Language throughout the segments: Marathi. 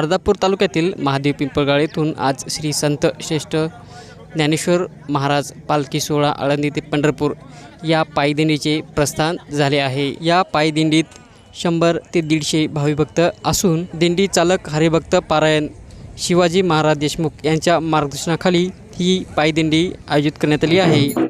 अर्धापूर तालुक्यातील महादेव पिंपळगाळ येथून आज श्री संत श्रेष्ठ ज्ञानेश्वर महाराज पालखी सोहळा आळंदी ते पंढरपूर या पायदिंडीचे प्रस्थान झाले आहे. या पायदिंडीत शंभर ते दीडशे भाविभक्त असून दिंडी चालक हरिभक्त पारायण शिवाजी महाराज देशमुख यांच्या मार्गदर्शनाखाली ही पायदिंडी आयोजित करण्यात आली आहे.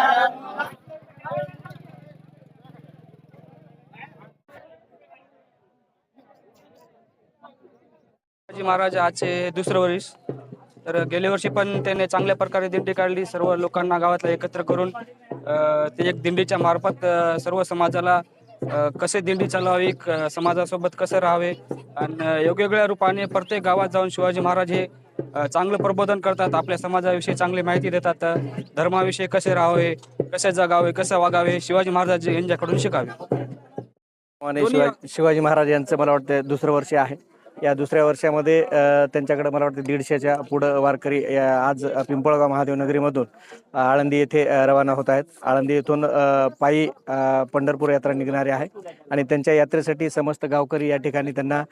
शिवाजी महाराज आजचे दुसरं वर्ष. तर गेल्या वर्षी पण त्याने चांगल्या प्रकारे दिंडी काढली सर्व लोकांना गावातला एकत्र करून. ते एक दिंडीच्या मार्फत सर्व समाजाला कसे दिंडी चालवावी समाजासोबत कसं राहावे आणि वेगवेगळ्या रूपाने प्रत्येक गावात जाऊन शिवाजी महाराज हे चांगलं प्रबोधन करतात आपल्या समाजाविषयी चांगली माहिती देतात धर्माविषयी कसे राहावे कसे जगावे कसं वागावे शिवाजी महाराज यांच्याकडून शिकावे. आणि शिवाजी शिवाजी महाराज यांचं मला वाटतं दुसरं वर्ष आहे. या दुसऱ्या वर्षामध्ये त्यांच्याकडे मला वाटतं दीडशेच्या पुढं वारकरी आज पिंपळगाव महादेव नगरीमधून आळंदी येथे रवाना होत आहेत. आळंदी येथून पायी पंढरपूर यात्रा निघणारी आहे. आणि त्यांच्या यात्रेसाठी समस्त गावकरी या ठिकाणी त्यांना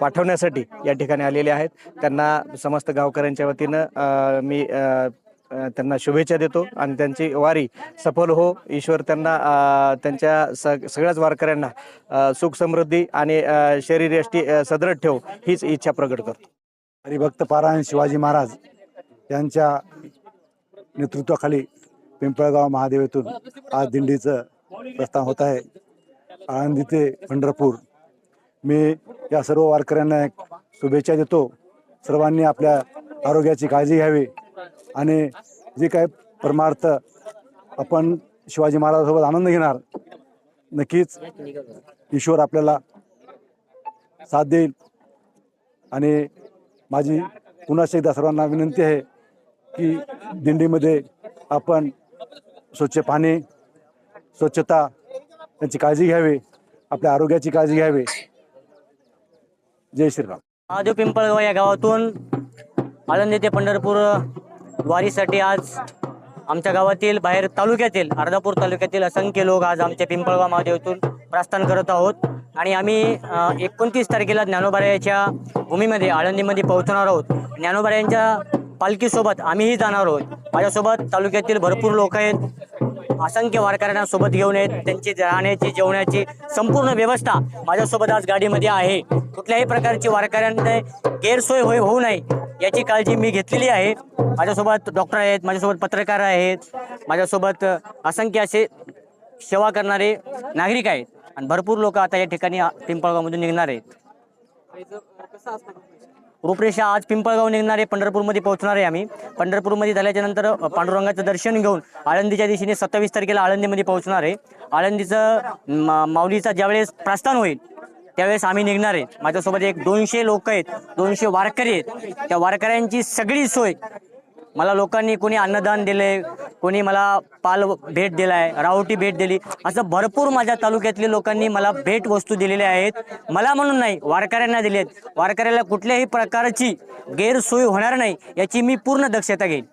पाठवण्यासाठी या ठिकाणी आलेले आहेत. त्यांना समस्त गावकऱ्यांच्या वतीनं मी त्यांना शुभेच्छा देतो आणि त्यांची वारी सफल हो. ईश्वर त्यांना त्यांच्या स सगळ्याच वारकऱ्यांना सुख समृद्धी आणि शरीर यष्टी सदृढ ठेव हीच इच्छा प्रकट करतो. हरिभक्त पारायण शिवाजी महाराज यांच्या नेतृत्वाखाली पिंपळगाव महादेवेतून आज दिंडीचं प्रस्थान होत आहे. आळंदी ते पंढरपूर. मी या सर्व वारकऱ्यांना एक शुभेच्छा देतो. सर्वांनी आपल्या आरोग्याची काळजी घ्यावी. आणि जे काय परमार्थ आपण शिवाजी महाराजांसोबत आनंद घेणार नक्कीच ईश्वर आपल्याला साथ देईल. आणि माझी पुन्हा एकदा सर्वांना विनंती आहे की दिंडीमध्ये आपण स्वच्छ पाणी स्वच्छता यांची काळजी घ्यावी आपल्या आरोग्याची काळजी घ्यावी. जय श्रीराम. महादेव पिंपळगाव या गावातून आळंदी ते पंढरपूर वारीसाठी आज आमच्या गावातील बाहेर तालुक्यातील अर्धापूर तालुक्यातील असंख्य लोक आज आमच्या पिंपळगाव महादेवतून प्रस्थान करत आहोत. आणि आम्ही एकोणतीस तारखेला ज्ञानोबाऱ्याच्या भूमीमध्ये आळंदीमध्ये पोहोचणार आहोत. ज्ञानोबाऱ्यांच्या पालखीसोबत आम्हीही जाणार आहोत. माझ्यासोबत तालुक्यातील भरपूर लोक आहेत. असंख्य वारकऱ्यांना सोबत घेऊन येत त्यांची राहण्याची जेवणाची संपूर्ण व्यवस्था माझ्यासोबत आज गाडीमध्ये आहे. कुठल्याही प्रकारची वारकऱ्यांना गैरसोय होय होऊ नये याची काळजी मी घेतलेली आहे. माझ्यासोबत डॉक्टर आहेत माझ्यासोबत पत्रकार आहेत माझ्यासोबत असंख्य असे सेवा करणारे नागरिक आहेत. आणि भरपूर लोक आता या ठिकाणी पिंपळगावमधून निघणार आहेत. रूपरेषा आज पिंपळगाव निघणार आहे पंढरपूरमध्ये पोहोचणार आहे आम्ही. पंढरपूरमध्ये झाल्याच्यानंतर पांडुरंगाचं दर्शन घेऊन आळंदीच्या दिशेने सत्तावीस तारखेला आळंदीमध्ये पोहोचणार आहे. आळंदीचं माऊलीचा ज्यावेळेस प्रस्थान होईल त्यावेळेस आम्ही निघणार आहे. माझ्यासोबत एक दोनशे लोक आहेत दोनशे वारकरी आहेत. त्या वारकऱ्यांची सगळी सोय मला लोकांनी कोणी अन्नदान दिले कोणी मला पाल भेट दिलाय रावटी भेट दिली असं भरपूर माझ्या तालुक्यातल्या लोकांनी मला भेट वस्तू दिलेल्या आहेत. मला म्हणून नाही वारकऱ्यांना दिलेत. वारकऱ्याला कुठल्याही प्रकारची गैरसोय होणार नाही याची मी पूर्ण दक्षता घेईन.